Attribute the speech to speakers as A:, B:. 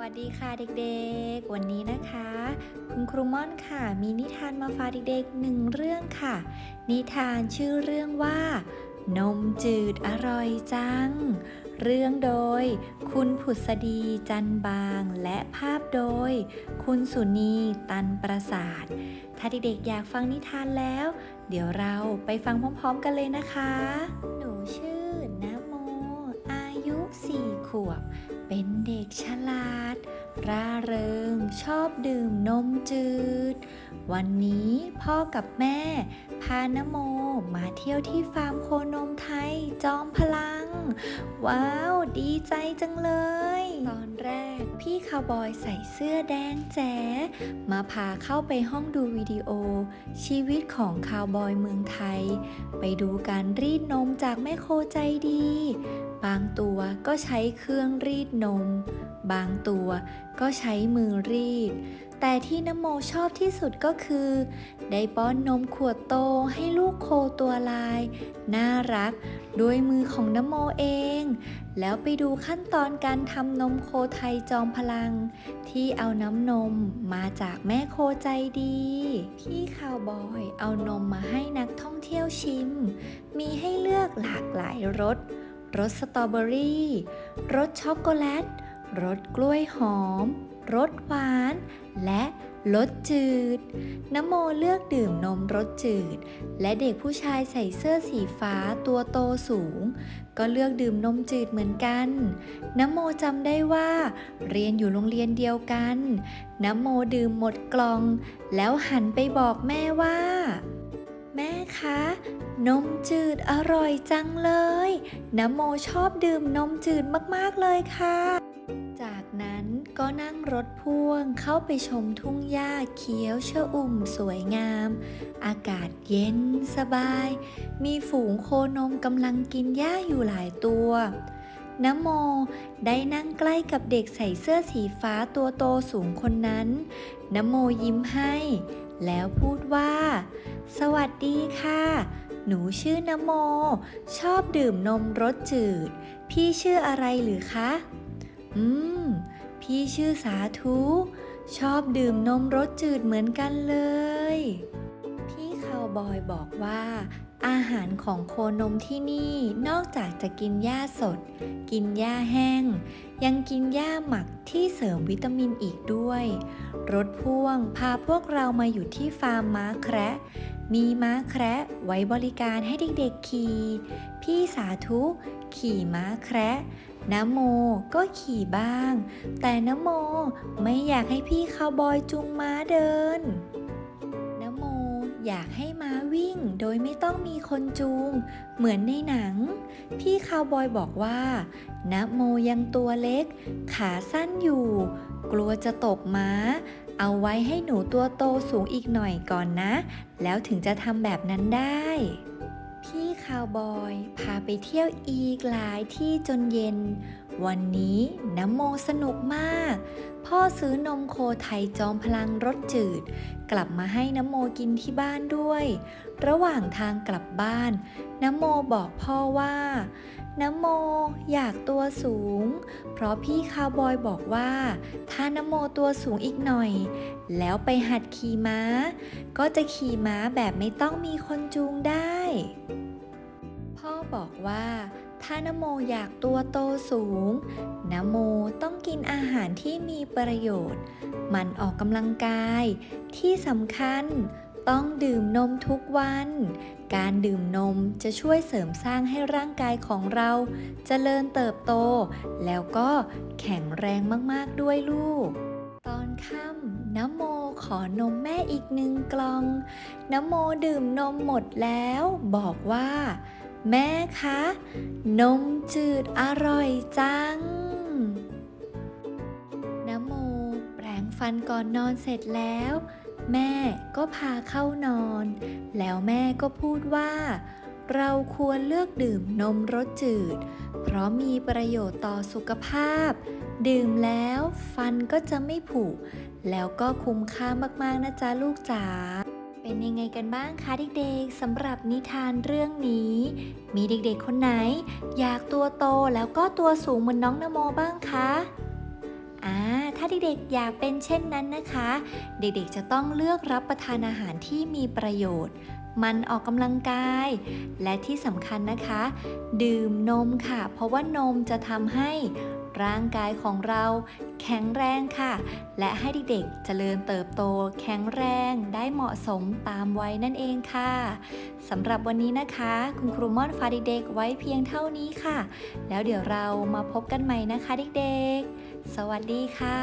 A: วัสดีค่ะเด็กๆ วันนี้นะคะ คุณครูม่อนค่ะ มีนิทานมาฝากเด็กๆหนึ่งเรื่องค่ะ นิทานชื่อเรื่องว่า นมจืดอร่อยจัง เรื่องโดย คุณผุษดีจันบาง และภาพโดย คุณสุนีตันประสาท ถ้าเด็กๆอยากฟังนิทานแล้ว เดี๋ยวเราไปฟังพร้อมๆกันเลยนะคะ หนูชื่อนะโม อายุสี่ขวบ เป็นเด็กฉลาด ร่าเริง ชอบดื่มนมจืด วันนี้พ่อกับแม่ พานโมมาเที่ยวที่ฟาร์มโคนมไทยจอมพลัง ว้าว ดีใจจังเลย ตอนแรก พี่คาวบอยใส่เสื้อแดงแจ๋มาพาเข้าไปห้องดูวิดีโอ ชีวิตของคาวบอยเมืองไทย ไปดูการรีดนมจากแม่โคใจดี บางตัวก็ใช้เครื่องรีดนม บางตัวก็ใช้มือรีด แต่ที่นโมชอบที่สุดก็คือ ได้ป้อนนมขวดโตให้ลูกโคตัวลาย น่ารักด้วยมือของนโมเอง แล้วไปดูขั้นตอนการทำนมโคไทยจอมพลัง ที่เอาน้ำนมมาจากแม่โคใจดี พี่คาวบอยเอานมมาให้นักท่องเที่ยวชิม มีให้เลือกหลากหลายรสรสสตรอเบอรี่รสช็อกโกแลตรสกล้วยหอม รสหวาน และรสจืด นโมเลือกดื่มนมรสจืด และเด็กผู้ชายใส่เสื้อสีฟ้าตัวโตสูง ก็เลือกดื่มนมจืดเหมือนกัน นโมจำได้ว่า เรียนอยู่โรงเรียนเดียวกัน นโมดื่มหมดกล่อง แล้วหันไปบอกแม่ว่า แม่คะนมจืดอร่อยจังเลย นโมชอบดื่มนมจืดมากๆเลยค่ะ ก็นั่งรถพ่วงเข้าไปชมทุ่งหญ้าเขียวชอุ่มสวยงาม อากาศเย็นสบาย มีฝูงโคนมกำลังกินหญ้าอยู่หลายตัวนโมได้นั่งใกล้กับเด็กใส่เสื้อสีฟ้าตัวโตสูงคนนั้นนโมยิ้มให้ แล้วพูดว่า สวัสดีค่ะ หนูชื่อนโม ชอบดื่มนมรสจืด พี่ชื่ออะไรหรือคะ อืม พี่ชื่อสาธุ ชอบดื่มนมรสจืดเหมือนกันเลย พี่คาวบอยบอกว่า อาหารของโคนมที่นี่นอกจากจะกินหญ้าสด กินหญ้าแห้ง ยังกินหญ้าหมักที่เสริมวิตามินอีกด้วย รถพ่วงพาพวกเรามาอยู่ที่ฟาร์มม้าแคระมีม้าแคระไว้บริการให้เด็กๆขี่พี่สาธุ ขี่ม้าแคระนโมก็ขี่บ้าง แต่นโมไม่อยากให้พี่คาวบอยจูงม้าเดินนโมอยากให้ม้าวิ่งโดยไม่ต้องมีคนจูง เหมือนในหนัง พี่คาวบอยบอกว่านโมยังตัวเล็ก ขาสั้นอยู่ กลัวจะตกม้า เอาไว้ให้หนูตัวโตสูงอีกหน่อยก่อนนะ แล้วถึงจะทำแบบนั้นได้ คาวบอย พาไปเที่ยวอีกหลายที่จนเย็น วันนี้น้ำโมสนุกมาก พ่อซื้อนมโคไทยจอมพลังรสจืด กลับมาให้น้ำโมกินที่บ้านด้วย ระหว่างทางกลับบ้าน น้ำโมบอกพ่อว่าน้ำโมอยากตัวสูง เพราะพี่คาวบอยบอกว่า ถ้าน้ำโมตัวสูงอีกหน่อย แล้วไปหัดขี่ม้า ก็จะขี่ม้าแบบไม่ต้องมีคนจูงได้ บอกว่า ถ้านโมอยากตัวโตสูง นโมต้องกินอาหารที่มีประโยชน์ มันออกกำลังกาย ที่สำคัญต้องดื่มนมทุกวัน การดื่มนมจะช่วยเสริมสร้างให้ร่างกายของเราจเจริญเติบโต แล้วก็แข็งแรงมากๆด้วยลูก ตอนค่ำนโมขอนมแม่อีกหนึ่งกล่องนโมดื่มนมหมดแล้ว บอกว่า แม่คะ นมจืดอร่อยจังนโมแปรงฟันก่อนนอนเสร็จแล้ว แม่ก็พาเข้านอน แล้วแม่ก็พูดว่า เราควรเลือกดื่มนมรสจืด เพราะมีประโยชน์ต่อสุขภาพ ดื่มแล้วฟันก็จะไม่ผุแล้วก็คุ้มค่ามากๆนะจ๊ะลูกจ๋า เป็นยังไงกันบ้างคะเด็กๆสำหรับนิทานเรื่องนี้ มีเด็กๆคนไหน อยากตัวโตแล้วก็ตัวสูงเหมือนน้องนโมบ้างคะอ่าาเด็กๆอยากเป็นเช่นนั้นนะคะ เด็กๆจะต้องเลือกรับประทานอาหารที่มีประโยชน์ มันออกกำลังกาย และที่สำคัญนะคะ ดื่มนมค่ะ เพราะว่านมจะทำให้ร่างกายของเราแข็งแรงค่ะ และให้เด็กๆเจริญเติบโต แข็งแรงได้เหมาะสมตามวัยนั่นเองค่ะสำหรับวันนี้นะคะ คุณครูม่อนฝากเด็กๆไว้เพียงเท่านี้ค่ะ แล้วเดี๋ยวเรามาพบกันใหม่นะคะเด็กๆ สวัสดีค่ะ